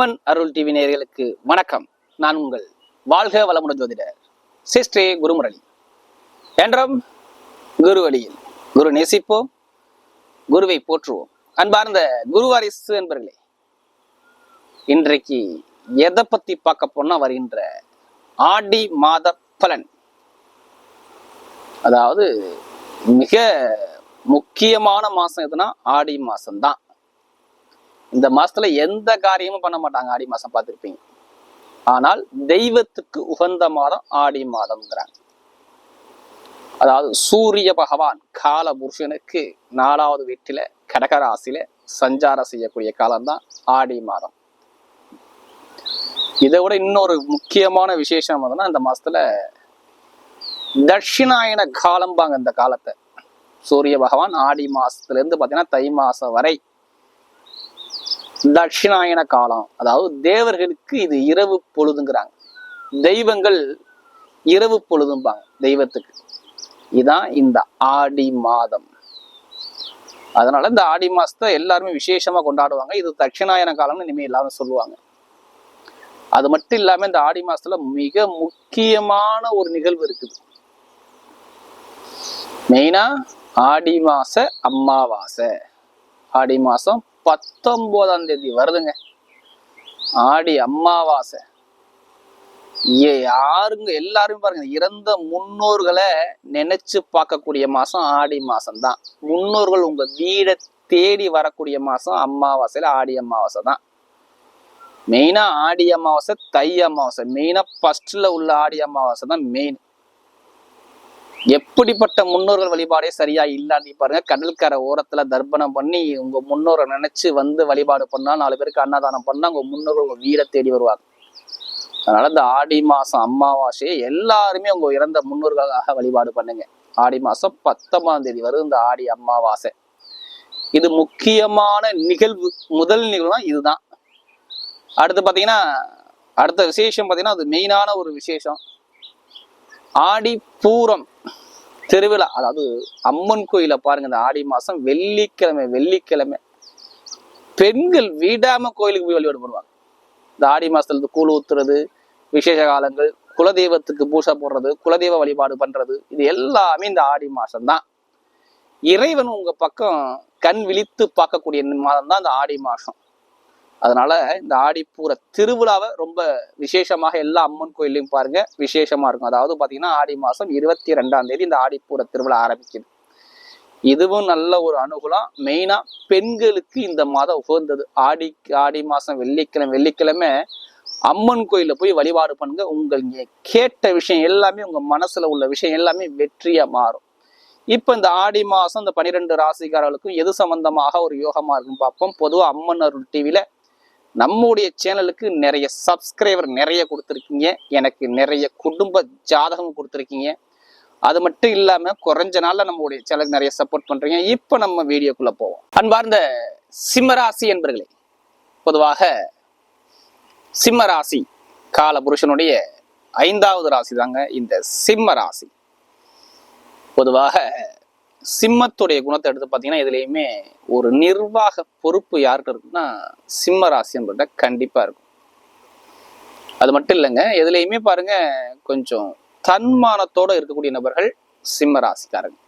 அம்மன் அருள் TV நேயர்களுக்கு வணக்கம். நான் உங்கள் வாழ்க வளமுடன் ஜோதிடர் சிஸ்ரீ குருமுரளி. என்றும் குரு வழியில் குரு நேசிப்போம் குருவை போற்றுவோம். அன்பார்ந்த குருவாரிசு என்பர்களே இன்றைக்கு எதை பத்தி பார்க்க போனா வருகின்ற ஆடி மாத பலன். அதாவது மிக முக்கியமான மாசம் எதுனா ஆடி மாசம்தான். இந்த மாசத்துல எந்த காரியமும் பண்ண மாட்டாங்க ஆடி மாசம் பார்த்திருப்பீங்க. ஆனால் தெய்வத்துக்கு உகந்த மாதம் ஆடி மாதம்ங்கிறாங்க. அதாவது சூரிய பகவான் கால புருஷனுக்கு நாலாவது வீட்டில கடகராசியில சஞ்சாரம் செய்யக்கூடிய காலம்தான் ஆடி மாதம். இதை விட இன்னொரு முக்கியமான விசேஷம் என்னன்னா இந்த மாசத்துல தட்சிணாயன காலம்பாங்க இந்த காலத்தை. சூரிய பகவான் ஆடி மாசத்துல இருந்து பாத்தீங்கன்னா தை மாசம் வரை தட்சிணாயன காலம். அதாவது தேவர்களுக்கு இது இரவு பொழுதுங்கிறாங்க. தெய்வங்கள் இரவு பொழுதும்பாங்க தெய்வத்துக்கு. இதான் இந்த ஆடி மாதம். அதனால இந்த ஆடி மாசத்தை எல்லாருமே விசேஷமா கொண்டாடுவாங்க. இது தட்சிணாயன காலம்னு இனிமே எல்லாரும் சொல்லுவாங்க. அது மட்டும் இல்லாம இந்த ஆடி மாசத்துல மிக முக்கியமான ஒரு நிகழ்வு இருக்குது. மெயினா ஆடி மாச அம்மாவாசை. ஆடி மாசம் பத்தொன்பதாம் தேதி வருதுங்க. ஆடி அமாவாசை யாருங்க எல்லாருமே பாருங்க இறந்த முன்னோர்களை நினைச்சு பார்க்கக்கூடிய மாசம் ஆடி மாசம் தான் முன்னோர்கள் உங்க வீடை தேடி வரக்கூடிய மாசம் அம்மாவாசையில ஆடி அமாவாசை தான். மெயினா ஆடி அமாவாசை தை அமாவாசை மெயினா ஃபர்ஸ்ட்ல உள்ள ஆடி அமாவாசை தான் மெயின் எப்படிப்பட்ட முன்னோர்கள் வழிபாடே சரியா இல்லாட்டி பாருங்க கடற்கரை ஓரத்துல தர்ப்பணம் பண்ணி உங்க முன்னோரை நினைச்சு வந்து வழிபாடு பண்ணா நாலு பேருக்கு அன்னதானம் பண்ணா உங்க முன்னோர்கள் உங்க வீடை தேடி வருவாங்க. அதனால இந்த ஆடி மாசம் அமாவாசையை எல்லாருமே உங்க இறந்த முன்னோர்களாக வழிபாடு பண்ணுங்க. ஆடி மாசம் பத்தொன்பதாம் தேதி வரும் இந்த ஆடி அமாவாசை. இது முக்கியமான நிகழ்வு முதல் நிகழ்வுனா இதுதான். அடுத்து பாத்தீங்கன்னா அடுத்த விசேஷம் பாத்தீங்கன்னா அது மெயினான ஒரு விசேஷம். ஆடி பூரம் திருவிழா அதாவது அம்மன் கோயில பாருங்க இந்த ஆடி மாசம் வெள்ளிக்கிழமை வெள்ளிக்கிழமை. பெண்கள் வீடாம கோயிலுக்கு போய் வழிபாடு பண்ணுவாங்க. இந்த ஆடி மாசத்துல இருந்து கூழ் ஊத்துறது விசேஷ காலங்கள் குலதெய்வத்துக்கு பூசை போடுறது குலதெய்வ வழிபாடு பண்றது இது எல்லாமே இந்த ஆடி மாசம்தான். இறைவன் உங்க பக்கம் கண் விழித்து பார்க்கக்கூடிய மாதம் தான் இந்த ஆடி மாசம். அதனால இந்த ஆடிப்பூர திருவிழாவை ரொம்ப விசேஷமாக எல்லா அம்மன் கோயிலையும் பாருங்க விசேஷமா இருக்கும். அதாவது பாத்தீங்கன்னா ஆடி மாசம் இருபத்தி ரெண்டாம் தேதி இந்த ஆடிப்பூர திருவிழா ஆரம்பிக்குது. இதுவும் நல்ல ஒரு அனுகூலம். மெயினா பெண்களுக்கு இந்த மாதம் உகந்தது. ஆடி ஆடி மாசம் வெள்ளிக்கிழமை வெள்ளிக்கிழமை அம்மன் கோயில போய் வழிபாடு பண்ணுங்க. உங்கள் கேட்ட விஷயம் எல்லாமே உங்க மனசுல உள்ள விஷயம் எல்லாமே வெற்றியா மாறும். இப்போ இந்த ஆடி மாதம் இந்த பனிரெண்டு ராசிக்காரர்களுக்கும் எது சம்பந்தமாக ஒரு யோகமா இருக்குன்னு பார்ப்போம். பொதுவாக அம்மன் அருள் டிவில நம்முடைய சேனலுக்கு நிறைய சப்ஸ்கிரைபர் நிறைய கொடுத்துருக்கீங்க. எனக்கு நிறைய குடும்ப ஜாதகம் கொடுத்துருக்கீங்க. அது மட்டும் இல்லாமல் குறைஞ்ச நாளில் நம்மளுடைய சேனலுக்கு நிறைய சப்போர்ட் பண்றீங்க. இப்போ நம்ம வீடியோக்குள்ளே போவோம். அன்பார்ந்த சிம்மராசி என்பர்களே பொதுவாக சிம்மராசி கால புருஷனுடைய ஐந்தாவது ராசி தாங்க இந்த சிம்ம ராசி பொதுவாக சிம்மத்துடைய குணத்தை எடுத்து பார்த்தீங்கன்னா இதுலேயுமே ஒரு நிர்வாக பொறுப்பு யாருக்கு இருக்குன்னா சிம்ம ராசின்றத கண்டிப்பாக இருக்கும். அது மட்டும் இல்லைங்க எதுலேயுமே பாருங்க கொஞ்சம் தன்மானத்தோட இருக்கக்கூடிய நபர்கள் சிம்ம ராசிக்காரங்க.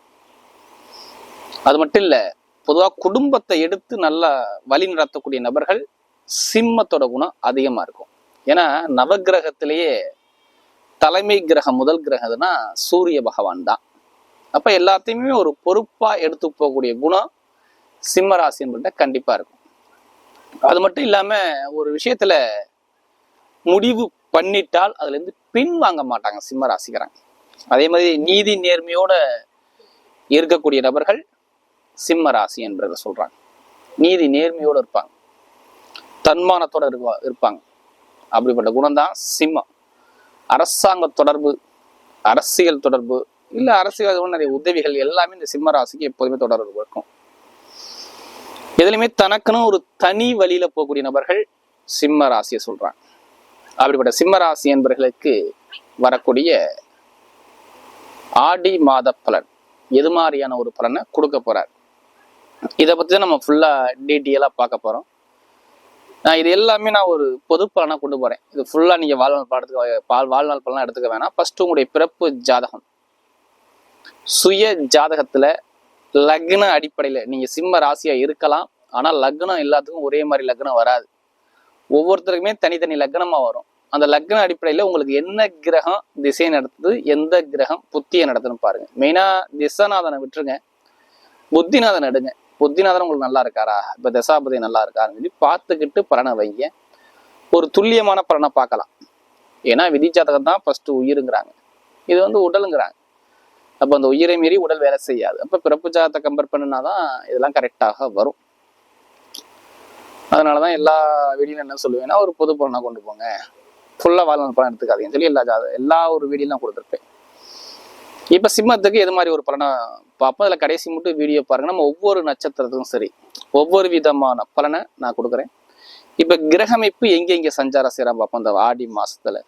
அது மட்டும் இல்லை பொதுவாக குடும்பத்தை எடுத்து நல்லா வழி நடத்தக்கூடிய நபர்கள் சிம்மத்தோட குணம் அதிகமாக இருக்கும். ஏன்னா நவகிரகத்திலேயே தலைமை கிரகம் முதல் கிரகம்னா சூரிய பகவான் தான். அப்ப எல்லாத்தையுமே ஒரு பொறுப்பா எடுத்து போகக்கூடிய குணம் சிம்ம ராசின்கிட்ட கண்டிப்பா இருக்கும். அது மட்டும் இல்லாம ஒரு விஷயத்துல முடிவு பண்ணிட்டால் அதுல இருந்து பின் வாங்க மாட்டாங்க சிம்ம ராசிக்கிறாங்க அதே மாதிரி நீதி நேர்மையோட இருக்கக்கூடிய நபர்கள் சிம்ம ராசி என்பதை சொல்றாங்க. நீதி நேர்மையோடு இருப்பாங்க. தன்மானத்தோட இருப்பா இருப்பாங்க. அப்படிப்பட்ட குணம்தான் சிம்மம். அரசாங்க தொடர்பு அரசியல் தொடர்பு இல்ல அரசியல் நிறைய உதவிகள் எல்லாமே இந்த சிம்ம ராசிக்கு எப்போதுமே தொடர்பு இருக்கும். எதுலையுமே தனக்குன்னு ஒரு தனி வழியில போகக்கூடிய நபர்கள் சிம்ம ராசியை சொல்றாங்க. அப்படிப்பட்ட சிம்ம ராசி என்பவர்களுக்கு வரக்கூடிய ஆடி மாத பலன் எது மாதிரியான ஒரு பலனை கொடுக்க போறார்? இதை பத்தி தான் நம்ம ஃபுல்லா டீட்டெயிலா பார்க்க போறோம். நான் இது எல்லாமே நான் ஒரு பொது பலனா கொண்டு போறேன். இது ஃபுல்லா நீங்க வாழ்நாள் பாடத்துக்கு பால் வாழ்நாள் பலனாக எடுத்துக்க வேணாம். ஃபர்ஸ்ட் உங்களுடைய பிறப்பு ஜாதகம். சுய ஜாதகத்துல லக்ன அடிப்படையில் நீங்க சிம்ம ராசியா இருக்கலாம். ஆனால் லக்னம் எல்லாத்துக்கும் ஒரே மாதிரி லக்னம் வராது. ஒவ்வொருத்தருக்குமே தனித்தனி லக்னமா வரும். அந்த லக்ன அடிப்படையில் உங்களுக்கு என்ன கிரகம் திசை நடத்துது எந்த கிரகம் புத்தியை நடத்துன்னு பாருங்க. மெயினாக திசநாதனை விட்டுருங்க. புத்திநாதன் எடுங்க. புத்திநாதன் உங்களுக்கு நல்லா இருக்காரா? இப்போ தசாபதி நல்லா இருக்காருன்னு சொல்லி பார்த்துக்கிட்டு பலனை வைங்க. ஒரு துல்லியமான பலனை பார்க்கலாம். ஏன்னா விதி ஜாதகம் தான் ஃபஸ்ட்டு உயிருங்கிறாங்க. இது வந்து உடலுங்கிறாங்க. அப்போ அந்த உயிரை மீறி உடல் வேலை செய்யாது. அப்போ பிறப்பு ஜாதத்தை கம்பேர் பண்ணினாதான் இதெல்லாம் கரெக்டாக வரும். அதனாலதான் எல்லா வீடியிலும் என்ன சொல்லுவேன்னா ஒரு பொது பலனாக கொண்டு போங்க. ஃபுல்லாக வாழ்நாள் பலன் எடுத்துக்காதீங்கன்னு சொல்லி எல்லா ஜாத எல்லா ஒரு வீடியோலாம் கொடுத்துருப்பேன். இப்போ சிம்மத்துக்கு எது மாதிரி ஒரு பலனை பார்ப்போம். அதில் கடைசி மட்டும் வீடியோ பாருங்க. நம்ம ஒவ்வொரு நட்சத்திரத்துக்கும் சரி ஒவ்வொரு விதமான பலனை நான் கொடுக்குறேன். இப்போ கிரகமைப்பு எங்கே எங்கே சஞ்சாரம் செய்கிறான் பார்ப்போம். இந்த ஆடி மாதத்தில்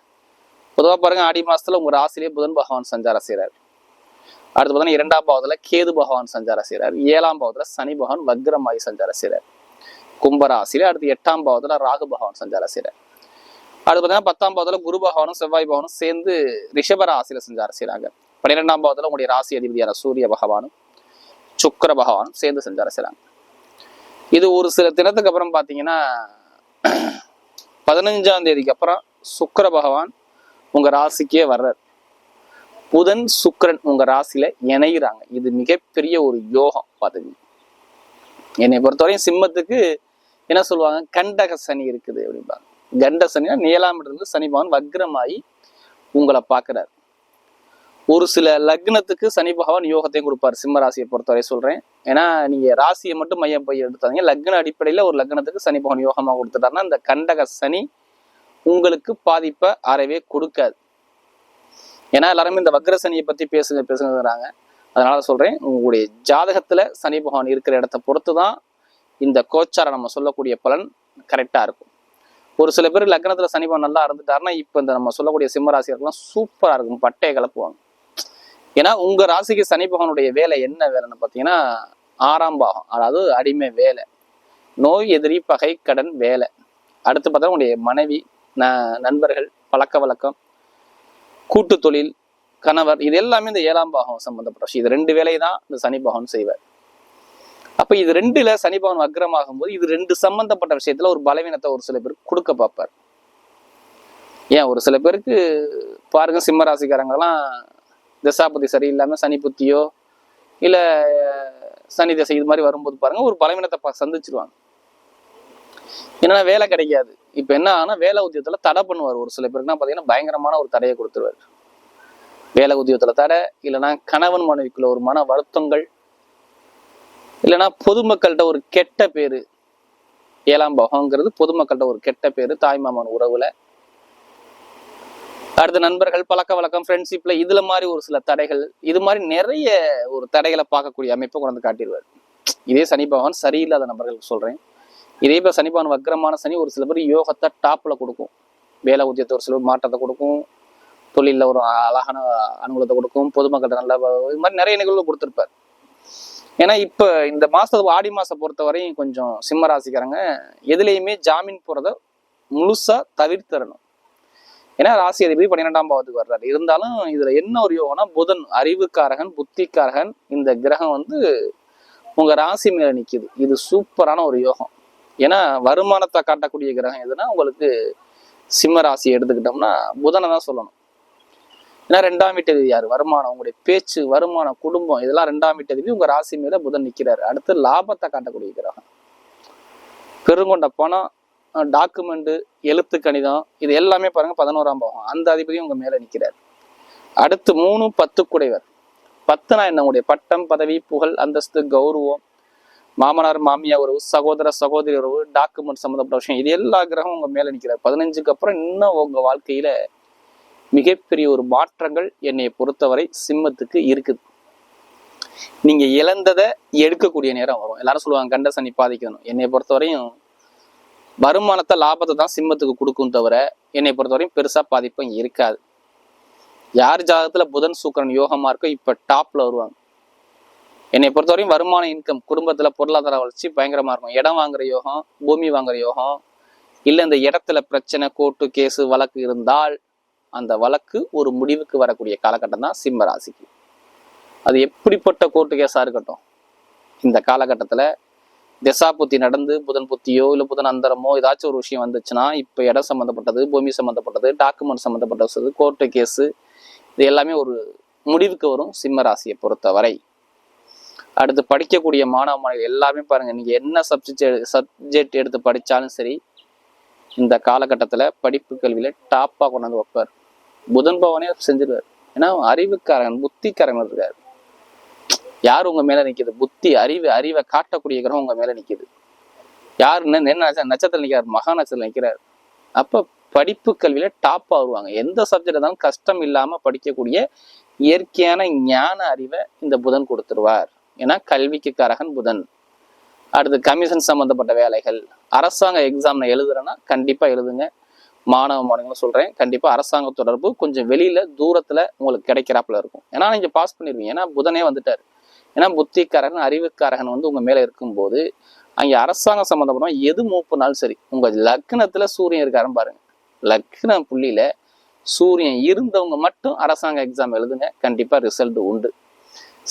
பொதுவாக பாருங்கள் ஆடி மாதத்தில் உங்கள் ராசிலேயே புதன் பகவான் சஞ்சாரம் செய்கிறார் அடுத்து பார்த்தீங்கன்னா இரண்டாம் பாவத்தில் கேது பகவான் சஞ்சாரம் செய்கிறார் ஏழாம் பாவத்தில் சனி பகவான் வக்ரமாயி சஞ்சாரம் செய்கிறார் கும்பராசியில் அடுத்து எட்டாம் பாவத்தில் ராகு பகவான் சஞ்சாரம் செய்கிறார் அடுத்து பார்த்தீங்கன்னா பத்தாம் பாவத்தில் குரு பகவானும் செவ்வாய் பகவானும் சேர்ந்து ரிஷப ராசியில சஞ்சாரம் செய்கிறாங்க பன்னிரெண்டாம் பாவத்தில் உங்களுடைய ராசி அதிபதியான சூரிய பகவானும் சுக்கர பகவானும் சேர்ந்து சஞ்சாரம் செய்கிறாங்க இது ஒரு சில தினத்துக்கு அப்புறம் பார்த்தீங்கன்னா பதினஞ்சாம் தேதிக்கு அப்புறம் சுக்கர பகவான் உங்கள் ராசிக்கே வர்றார். புதன் சுக்கரன் உங்க ராசியில இணைகிறாங்க இது மிகப்பெரிய ஒரு யோகம் பதவி என்னை பொறுத்தவரையும் சிம்மத்துக்கு என்ன சொல்லுவாங்க? கண்டக சனி இருக்குது அப்படிம்பாங்க. கண்ட சனினா நீலாம் இருந்து சனி பகவான் வக்ரமாயி உங்களை பார்க்கிறார் ஒரு சில லக்னத்துக்கு சனி பகவான் யோகத்தையும் கொடுப்பாரு. சிம்ம ராசியை பொறுத்தவரை சொல்றேன். ஏன்னா நீங்க ராசியை மட்டும் மையம் போய் எடுத்தாங்க லக்ன அடிப்படையில ஒரு லக்னத்துக்கு சனி பகவான் யோகமா கொடுத்துட்டாருன்னா அந்த கண்டக சனி உங்களுக்கு பாதிப்பை அறவே கொடுக்காது. ஏன்னா எல்லாருமே இந்த வக்ர சனியை பத்தி பேசுங்க பேசுங்கிறாங்க அதனால சொல்றேன் உங்களுடைய ஜாதகத்துல சனி பகவான் இருக்கிற இடத்த பொறுத்து தான் இந்த கோச்சாரம் நம்ம சொல்லக்கூடிய பலன் கரெக்டா இருக்கும். ஒரு சில பேர் லக்னத்துல சனி பகவான் நல்லா இருந்துட்டாருன்னா இப்போ இந்த நம்ம சொல்லக்கூடிய சிம்ம ராசிகளுக்கெல்லாம் சூப்பரா இருக்கும் பட்டையை கலப்புவாங்க. ஏன்னா உங்க ராசிக்கு சனி பகவானுடைய வேலை என்ன வேலைன்னு பார்த்தீங்கன்னா ஆறாம் பாகம் அதாவது அடிமை வேலை. நோய் எதிரி பகை கடன் வேலை. அடுத்து பார்த்தா உங்களுடைய மனைவி ந நண்பர்கள் பழக்க வழக்கம் கூட்டு தொழில் கணவர் இது எல்லாமே இந்த ஏழாம் பாகம் சம்பந்தப்பட்ட விஷயம். இது ரெண்டு வேலையை தான் இந்த சனி பகவான் செய்வார். அப்ப இது ரெண்டுல சனி பகவான் வக்ரமாகும் போது இது ரெண்டு சம்பந்தப்பட்ட விஷயத்துல ஒரு பலவீனத்தை ஒரு சில பேருக்கு கொடுக்க பார்ப்பார். ஏன்? ஒரு சில பேருக்கு பாருங்க சிம்ம ராசிக்காரங்கெல்லாம் சரியில்லாம சனி புத்தியோ இல்ல சனி தசை இது மாதிரி வரும்போது பாருங்க ஒரு பலவீனத்தை சந்திச்சிருவாங்க. என்னன்னா வேலை கிடைக்காது. இப்ப என்ன ஆனா வேலை உத்தியத்துல தடை பண்ணுவார். ஒரு சில பேருக்குனா பாத்தீங்கன்னா பயங்கரமான ஒரு தடையை கொடுத்துருவாரு. வேலை உத்தியோகத்துல தடை இல்லைன்னா கணவன் மனைவிக்குள்ள ஒரு மன வருத்தங்கள் இல்லைன்னா பொதுமக்கள்கிட்ட ஒரு கெட்ட பேரு. ஏழாம் பாகங்கிறது பொதுமக்கள்கிட்ட ஒரு கெட்ட பேரு தாய்மாமன் உறவுல. அடுத்த நண்பர்கள் பழக்க வழக்கம் ஃப்ரெண்ட்ஷிப்ல இதுல மாதிரி ஒரு சில தடைகள் இது மாதிரி நிறைய ஒரு தடைகளை பார்க்கக்கூடிய அமைப்பை கொண்டு காட்டிடுவார். இதே சனி பகவான் சரியில்லாத நபர்களுக்கு சொல்றேன். இதே இப்போ சனி பகவான் வக்கரமான சனி ஒரு சில பேர் யோகத்தை டாப்பில் கொடுக்கும். வேலை உத்தியத்தை ஒரு சில பேர் மாற்றத்தை கொடுக்கும். தொழிலில் ஒரு அழகான அனுகூலத்தை கொடுக்கும். பொதுமக்கள்கிட்ட நல்ல இது மாதிரி நிறைய நிகழ்வு கொடுத்துருப்பார். ஏன்னா இப்போ இந்த மாசத்து ஆடி மாதம் பொறுத்த வரையும் கொஞ்சம் சிம்ம ராசிக்காரங்க எதுலேயுமே ஜாமீன் போகிறத முழுசாக தவிர்த்திடணும். ஏன்னா ராசி அதிபதி பன்னிரெண்டாம் பாவத்துக்கு வர்றாரு. இருந்தாலும் இதில் என்ன ஒரு யோகம்னா புதன் அறிவுக்காரகன் புத்திக்காரகன் இந்த கிரகம் வந்து உங்கள் ராசி மேலே நிற்கிது இது சூப்பரான ஒரு யோகம். ஏன்னா வருமானத்தை காட்டக்கூடிய கிரகம் எதுனா உங்களுக்கு சிம்ம ராசி எடுத்துக்கிட்டோம்னா புதனை தான் சொல்லணும். ஏன்னா ரெண்டாம் வீட்டு அதிபதி யார்? வருமானம். உங்களுடைய பேச்சு வருமானம் குடும்பம் இதெல்லாம் ரெண்டாம் வீட்டு அதிபதி உங்க ராசி மேல புதன் நிற்கிறாரு அடுத்து லாபத்தை காட்டக்கூடிய கிரகம். பெருங்கொண்ட பணம் டாக்குமெண்ட் எழுத்து கணிதம் இது எல்லாமே பாருங்க பதினோராம் பாவம் அந்த அதிபதியும் உங்க மேல நிற்கிறார் அடுத்து மூணு பத்து குடைவர். பத்துனா என்ன? உங்களுடைய பட்டம் பதவி புகழ் அந்தஸ்து கௌரவம் மாமனார் மாமியார் உறவு சகோதர சகோதரி உறவு டாக்குமெண்ட் சம்மந்தப்பட்ட விஷயம் இது எல்லா கிரகம் உங்க மேல நிற்கிறார் பதினஞ்சுக்கு அப்புறம் இன்னும் உங்க வாழ்க்கையில மிகப்பெரிய ஒரு மாற்றங்கள் என்னை பொறுத்தவரை சிம்மத்துக்கு இருக்குது. நீங்க இழந்ததை எடுக்கக்கூடிய நேரம் வரும். எல்லாரும் சொல்லுவாங்க கண்ட சனி பாதிக்கணும். என்னை பொறுத்தவரையும் வருமானத்தை லாபத்தை தான் சிம்மத்துக்கு கொடுக்கும் தவிர என்னை பொறுத்தவரையும் பெருசா பாதிப்பும் இருக்காது. யார் ஜாதகத்துல புதன் சுக்கிரன் யோகமா இருக்கோ இப்ப டாப்ல வருவாங்க. என்னை பொறுத்தவரையும் வருமான இன்கம் குடும்பத்துல பொருளாதார வளர்ச்சி பயங்கரமா இருக்கும். இடம் வாங்குற யோகம் பூமி வாங்குற யோகம் இல்லை இந்த இடத்துல பிரச்சனை கோர்ட்டு கேஸு வழக்கு இருந்தால் அந்த வழக்கு ஒரு முடிவுக்கு வரக்கூடிய காலகட்டம் தான் சிம்ம ராசிக்கு. அது எப்படிப்பட்ட கோர்ட்டு கேஸாக இருக்கட்டும். இந்த காலகட்டத்தில் திசாபுத்தி நடந்து புதன் புத்தியோ இல்லை புதன் அந்தரமோ ஏதாச்சும் ஒரு விஷயம் வந்துச்சுன்னா இப்போ இடம் சம்மந்தப்பட்டது பூமி சம்மந்தப்பட்டது டாக்குமெண்ட் சம்மந்தப்பட்டது கோர்ட்டு கேஸு இது எல்லாமே ஒரு முடிவுக்கு வரும் சிம்ம ராசியை பொறுத்தவரை. அடுத்து படிக்கக்கூடிய மாணவ மாணவிகள் எல்லாமே பாருங்க. நீங்க என்ன சப்ஜெக்ட் சப்ஜெக்ட் எடுத்து படித்தாலும் சரி இந்த காலகட்டத்தில் படிப்பு கல்வியில டாப்பாக கொண்டாந்து வைப்பார். புதன் பவனே செஞ்சிருவார். ஏன்னா அறிவுக்காரன் புத்திக்காரன் இருக்காரு. யார் உங்க மேல நிக்குது? புத்தி அறிவு அறிவை காட்டக்கூடிய கிரகம் உங்க மேல நிக்குது. யாருன்னு என்ன நட்சத்திரம் நிற்கிறார் மகா நட்சத்திரம் நிற்கிறார் அப்ப படிப்பு கல்வியில டாப்பாக வருவாங்க. எந்த சப்ஜெக்ட் இருந்தாலும் கஷ்டம் இல்லாம படிக்கக்கூடிய இயற்கையான ஞான அறிவை இந்த புதன் கொடுத்துருவார். ஏன்னா கல்விக்கு கரகன் புதன். அடுத்து கமிஷன் சம்மந்தப்பட்ட வேலைகள். அரசாங்க எக்ஸாம் நான் எழுதுறேன்னா கண்டிப்பாக எழுதுங்க. மாணவ மாணவங்களும் சொல்கிறேன் கண்டிப்பாக அரசாங்க தொடர்பு கொஞ்சம் வெளியில் தூரத்தில் உங்களுக்கு கிடைக்கிறாப்புல இருக்கும். ஏன்னா நீங்கள் பாஸ் பண்ணிருவீங்க. ஏன்னா புதனே வந்துட்டார். ஏன்னா புத்திக்காரகன் அறிவுக்காரகன் வந்து உங்கள் மேலே இருக்கும்போது அங்கே அரசாங்கம் சம்மந்தப்பட்ட எது மூப்புனாலும் சரி உங்கள் லக்னத்தில் சூரியன் இருக்காருன்னு பாருங்க. லக்ன புள்ளியில சூரியன் இருந்தவங்க மட்டும் அரசாங்க எக்ஸாம் எழுதுங்க. கண்டிப்பாக ரிசல்ட் உண்டு.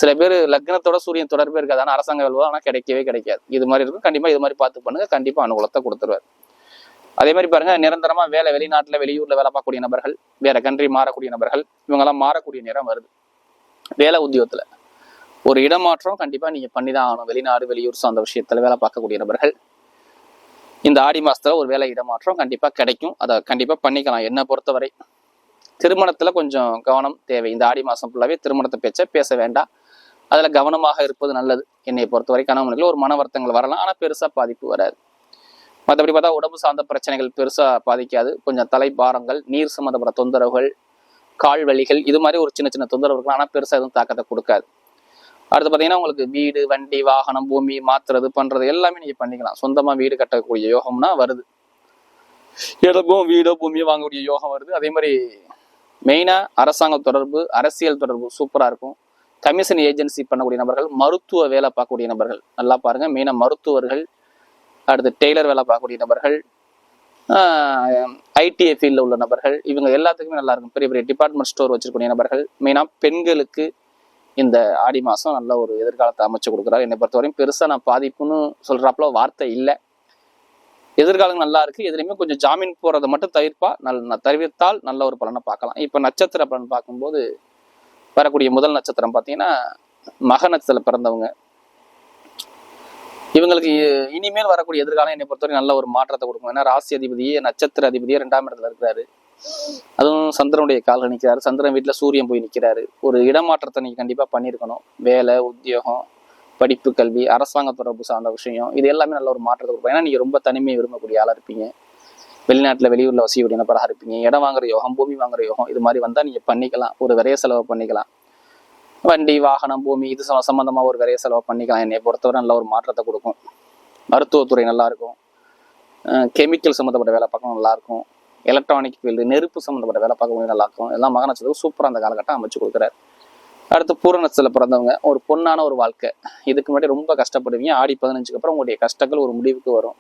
சில பேர் லக்னத்தோட சூரியன் தொடர்பே இருக்காது. ஆனால் அரசாங்க வேலை ஆனால் கிடைக்கவே கிடைக்காது. இது மாதிரி இருக்கும். கண்டிப்பாக இது மாதிரி பார்த்து பண்ணுங்க. கண்டிப்பாக அனுகூலத்தை கொடுத்துருவார். அதே மாதிரி பாருங்க நிரந்தரமாக வேலை வெளிநாட்டில் வெளியூரில் வேலை பார்க்கக்கூடிய நபர்கள் வேற கண்ட்ரி மாறக்கூடிய நபர்கள் இவங்கெல்லாம் மாறக்கூடிய நேரம் வருது. வேலை உத்தியோகத்தில் ஒரு இடமாற்றம் கண்டிப்பாக நீங்கள் பண்ணி தான் ஆகணும். வெளிநாடு வெளியூர் சார்ந்த விஷயத்தில் வேலை பார்க்கக்கூடிய நபர்கள் இந்த ஆடி மாதத்தில் ஒரு வேலை இடமாற்றம் கண்டிப்பாக கிடைக்கும். அதை கண்டிப்பாக பண்ணிக்கலாம். என்னை பொறுத்தவரை திருமணத்தில் கொஞ்சம் கவனம் தேவை. இந்த ஆடி மாதம் ஃபுல்லாகவே திருமணத்தை பேச்ச பேச வேண்டாம். அதில் கவனமாக இருப்பது நல்லது. என்னை பொறுத்தவரை கணவனுக்குள்ள ஒரு மன வருத்தங்கள் வரலாம். ஆனால் பெருசாக பாதிப்பு வராது. மற்றபடி பார்த்தா உடம்பு சார்ந்த பிரச்சனைகள் பெருசாக பாதிக்காது. கொஞ்சம் தலைபாரங்கள் நீர் சம்மந்தப்பட்ட தொந்தரவுகள் கால் வலிகள் இது மாதிரி ஒரு சின்ன சின்ன தொந்தரவுகள் ஆனால் பெருசாக எதுவும் தாக்கத்தை கொடுக்காது. அடுத்து பார்த்தீங்கன்னா உங்களுக்கு வீடு வண்டி வாகனம் பூமி மாத்துறது பண்ணுறது எல்லாமே நீங்கள் பண்ணிக்கலாம். சொந்தமாக வீடு கட்டக்கூடிய யோகம்னா வருது. இடமும் வீடோ பூமியோ வாங்கக்கூடிய யோகம் வருது. அதே மாதிரி மெயினாக அரசாங்க தொடர்பு அரசியல் தொடர்பு சூப்பராக இருக்கும். கமிஷன் ஏஜென்சி பண்ணக்கூடிய நபர்கள் மருத்துவ வேலை பார்க்கக்கூடிய நபர்கள். நல்லா பாருங்கள் மெயினாக மருத்துவர்கள் அடுத்து டெய்லர் வேலை பார்க்கக்கூடிய நபர்கள் ஐடிஐ ஃபீல்டில் உள்ள நபர்கள் இவங்க எல்லாத்துக்குமே நல்லா இருக்கும். பெரிய பெரிய டிபார்ட்மெண்ட் ஸ்டோர் வச்சிருக்கக்கூடிய நபர்கள். மெயினாக பெண்களுக்கு இந்த ஆடி மாதம் நல்ல ஒரு எதிர்காலத்தை அமைச்சு கொடுக்குறாரு. என்னை பொறுத்தவரையும் பெருசாக நான் பாதிப்புன்னு சொல்கிறாப்புல வார்த்தை இல்லை. எதிர்காலம் நல்லா இருக்குது எதுலையுமே கொஞ்சம் ஜாமீன் போகிறத மட்டும் தவிர்ப்பா நல் தவிர்த்தால் நல்ல ஒரு பலனை பார்க்கலாம். இப்போ நட்சத்திர பலன் பார்க்கும்போது வரக்கூடிய முதல் நட்சத்திரம் பார்த்தீங்கன்னா மக நட்சத்திரம் பிறந்தவங்க. இவங்களுக்கு இனிமேல் வரக்கூடிய எதிர்காலம் என்னை பொறுத்தவரை நல்ல ஒரு மாற்றத்தை கொடுக்கும். ஏன்னா ராசி அதிபதியே நட்சத்திர அதிபதியே ரெண்டாம் இடத்துல இருக்கிறாரு. அதுவும் சந்திரனுடைய கால நிற்கிறாரு சந்திரன் வீட்டில் சூரியன் போய் நிற்கிறாரு ஒரு இடமாற்றத்தை நீங்கள் கண்டிப்பாக பண்ணியிருக்கணும். வேலை உத்தியோகம் படிப்பு கல்வி அரசாங்க தொடர்பு சார்ந்த விஷயம். இது எல்லாமே நல்ல ஒரு மாற்றத்தை கொடுக்கும். ஏன்னா நீங்கள் ரொம்ப தனிமையை விரும்பக்கூடிய ஆளாக இருப்பீங்க. வெளிநாட்டில் வெளியூரில் வசதி நபராக இருப்பீங்க? இடம் வாங்குற யோகம் பூமி வாங்குற யோகம் இது மாதிரி வந்தால் நீங்கள் பண்ணிக்கலாம். ஒரு விரைய செலவு பண்ணிக்கலாம். வண்டி வாகனம் பூமி இது சம்மந்தமாக ஒரு விரைய செலவு பண்ணிக்கலாம். என்னை பொறுத்தவரை நல்ல ஒரு மாற்றத்தை கொடுக்கும். மருத்துவத்துறை நல்லாயிருக்கும் கெமிக்கல் சம்மந்தப்பட்ட வேலை பார்க்கவும் நல்லாயிருக்கும் எலக்ட்ரானிக் ஃபீல்டு நெருப்பு சம்மந்தப்பட்ட வேலை பார்க்க நல்லாயிருக்கும் எல்லாம் மக சூப்பராக அந்த காலகட்டம் அமைச்சு கொடுக்குறாரு. அடுத்து பூரணத்தில் பிறந்தவங்க ஒரு பொண்ணான ஒரு வாழ்க்கை. இதுக்கு முன்னாடி ரொம்ப கஷ்டப்படுவீங்க. ஆடி பதினஞ்சுக்கு அப்புறம் உங்களுடைய கஷ்டங்கள் ஒரு முடிவுக்கு வரும்.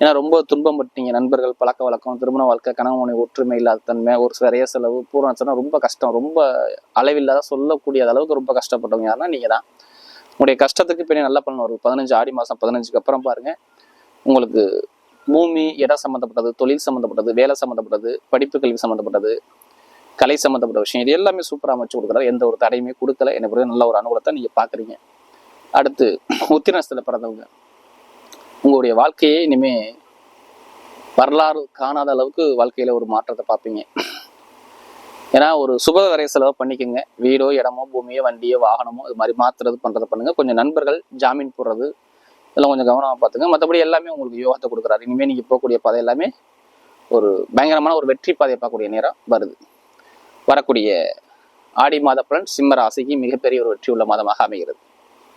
ஏன்னா ரொம்ப துன்பம் பட்டீங்க நண்பர்கள் பழக்க வழக்கம் திருமண வாழ்க்கை கணவனை ஒற்றுமை இல்லாத தன்மை ஒரு சிறைய செலவு பூர ரொம்ப கஷ்டம். ரொம்ப அளவில்லாத சொல்லக்கூடிய அளவுக்கு ரொம்ப கஷ்டப்பட்டவங்க யாருன்னா நீங்கள் தான். உங்களுடைய கஷ்டத்துக்கு பின்னே நல்ல பலன் வரும் பதினஞ்சு ஆடி மாதம் பதினஞ்சுக்கு அப்புறம் பாருங்க. உங்களுக்கு பூமி இடம் சம்மந்தப்பட்டது தொழில் சம்மந்தப்பட்டது வேலை சம்மந்தப்பட்டது படிப்பு கல்வி சம்மந்தப்பட்டது கலை சம்மந்தப்பட்ட விஷயம் இது எல்லாமே சூப்பராக அமைச்சு கொடுக்குறாரு எந்த ஒரு தடையுமே கொடுக்கல. எனக்கு நல்ல ஒரு அனுகூலத்தை நீங்கள் பார்க்குறீங்க. அடுத்து உத்திரஸ்தில் பிறந்தவங்க. உங்களுடைய வாழ்க்கையே இனிமே வரலாறு காணாத அளவுக்கு வாழ்க்கையில ஒரு மாற்றத்தை பார்ப்பீங்க. ஏன்னா ஒரு சுப வரைய செலவு பண்ணிக்கோங்க. வீடோ இடமோ பூமியோ வண்டியோ வாகனமோ இது மாதிரி மாத்துறது பண்றது பண்ணுங்க. கொஞ்சம் நண்பர்கள் ஜாமீன் போடுறது இதெல்லாம் கொஞ்சம் கவனமாக பார்த்துங்க. மற்றபடி எல்லாமே உங்களுக்கு யோகத்தை கொடுக்குறாரு. இனிமேல் நீங்கள் போகக்கூடிய பாதை எல்லாமே ஒரு பயங்கரமான ஒரு வெற்றி பாதையை பார்க்கக்கூடிய நேரம் வருது. வரக்கூடிய ஆடி மாத பலன் சிம்ம ராசிக்கு மிகப்பெரிய ஒரு வெற்றி உள்ள மாதமாக அமைகிறது.